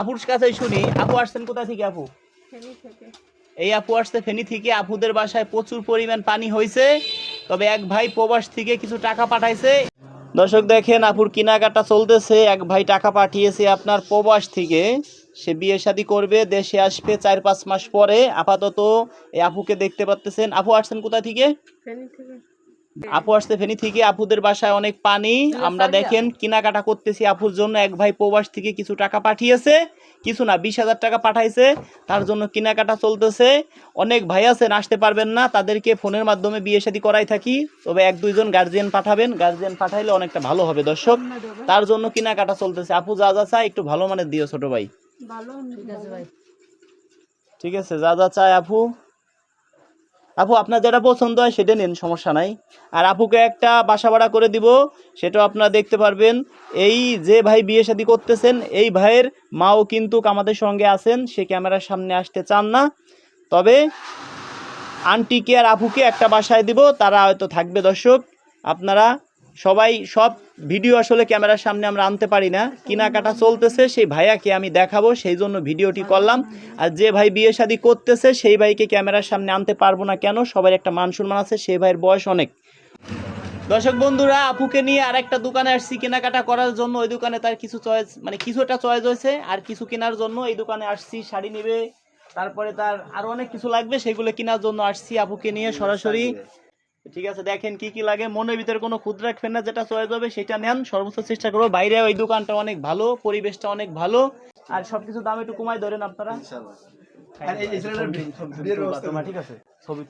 আপুর কাছে শুনি আপু আসছেন কোথা থেকে আপু? এই আপু আসছে ফেনী থেকে আপুদের বাসায় প্রচুর পরিমাণ পানি হয়েছে তবে এক ভাই প্রবাস থেকে কিছু টাকা পাঠাইছে। দর্শক দেখেন আপুর কেনাকাটা চলতেছে এক ভাই টাকা পাঠিয়েছে আপনার প্রবাস থেকে সে বিয়ে শাদী করবে দেশে আসবে চার পাঁচ মাস পরে। আপাতত এই আপুকে দেখতে পাচ্তেছেন আপু আসছেন কোথা থেকে। আপু আসতে ফেনী থেকে আপুদের বাসায় অনেক পানি। আমরা দেখেন কেনাকাটা করতেছি আপুর জন্য। এক ভাই প্রবাস থেকে কিছু টাকা পাঠিয়েছে। কিছু না বিশ হাজার টাকা পাঠাইছে। তার জন্য কেনাকাটা চলতেছে। অনেক ভাই আছেন আসতে পারবেন না। তাদেরকে ফোনের মাধ্যমে বিয়ে শাদী করাই থাকি। তবে এক দুইজন গার্জিয়ান পাঠাবেন। গার্জিয়ান পাঠাইলে অনেকটা ভালো হবে দর্শক। তার জন্য কেনাকাটা চলতেছে। আপু যা যা চায় একটু ভালো মানের দিও ছোট ভাই। ঠিক আছে ভাই ঠিক আছে যা যা চায় আপু। আপু, আপনার যেটা পছন্দ হয় সেটা নিন, সমস্যা নাই। আর আপুকে একটা বাসা ভাড়া করে দিব সেটা আপনারা দেখতে পারবেন। এই যে ভাই বিয়ে শাদি করতেছেন, এই ভাইয়ের মাও কিন্তু আমাদের সঙ্গে আছেন, সে ক্যামেরার সামনে আসতে চান না। তবে আন্টিকে আর আপুকে একটা বাসায় দিব, তারা হয়তো থাকবে দর্শক। আপনারা সবাই সব ভিডিও আসলে ক্যামেরার সামনে আমরা আনতে পারি না। কেনাকাটা চলতেছে, সেই ভাইয়াকে আমি দেখাবো, সেই জন্য ভিডিওটি করলাম। আর যে ভাই বিয়ে শাদী করতেছে, সেই ভাইকে ক্যামেরার সামনে আনতে পারব না কেন? সবার একটা মান সম্মান আছে, সেই ভাইয়ের বয়স অনেক। দর্শক বন্ধুরা, আপুকে নিয়ে আরেকটা দোকানে আসছি। কেনাকাটা করার জন্য ওই দোকানে তার কিছু চয়েস মানে কিছুটা চয়েস হয়েছে, আর কিছু কেনার জন্য এই দোকানে আসছি, শাড়ি নিবে। তারপরে তার আরও অনেক কিছু লাগবে, সেগুলো কেনার জন্য আসছি আপুকে নিয়ে সরাসরি। ঠিক আছে দেখেন কি কি লাগে। মনের ভিতরে কোনো ক্ষুদ্র রাখবেন না যেটা চলে যাবে সেটা নেন। সর্বোচ্চ চেষ্টা করব। বাইরে ওই দোকানটা অনেক ভালো পরিবেশটা অনেক ভালো। আর সবকিছু দাম একটু কমায় ধরেন আপনারা। তোমার ঠিক আছে? ছবি